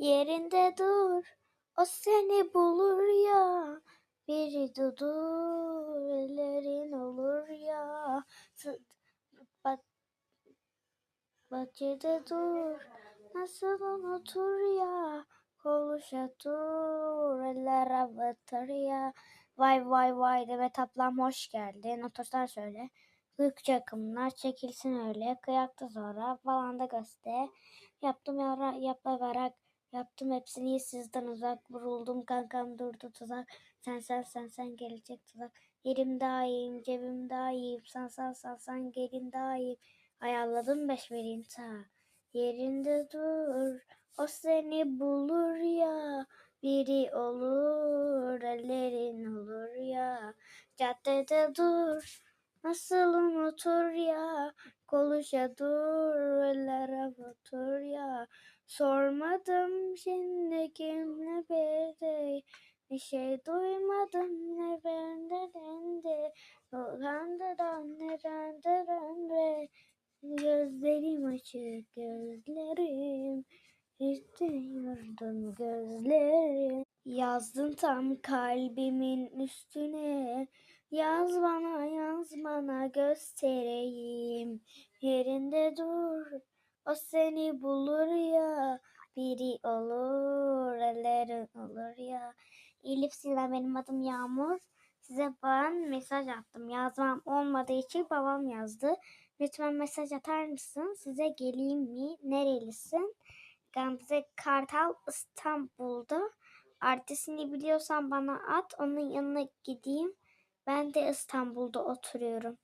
Yerinde dur, o seni bulur ya. Biri dudur, ellerin olur ya. Bak, bahçede dur, nasıl unutur ya. Konuşa dur, eller avatır ya. Vay vay vay Demet ablam hoş geldin. Otoslar söyle. Büyükçe akımlar çekilsin öyle. Kıyakta sonra falan da göster. Yaptım yara yaparak yaptım hepsini sizden uzak. Vuruldum kankam durdu tuzak. Sen sen sen sen gelecek tuzak. Yerim daha iyiyim cebim daha iyiyim. Sen sen sen sen gelin daha iyiyim. Ayarladım beş verin ta. Yerinde dur. O seni bulur ya. Biri olur, ellerin olur ya. Caddede dur. Nasıl unutur ya? Konuşa dur, eller. Sormadım şimdi kimle birde. Bir şey duymadım ne bende dendi. Randa randa randa randa. Gözlerim açık gözlerim. İstiyordum gözlerim. Yazdın tam kalbimin üstüne. Yaz bana yaz bana göstereyim. Yerinde dur. O seni bulur ya. Biri olur. Ellerin olur ya. Elif Sina benim adım Yağmur. Size ben mesaj attım. Yazmam olmadığı için babam yazdı. Lütfen mesaj atar mısın? Size geleyim mi? Nerelisin? Gamze Kartal İstanbul'da. Artisini biliyorsan bana at. Onun yanına gideyim. Ben de İstanbul'da oturuyorum.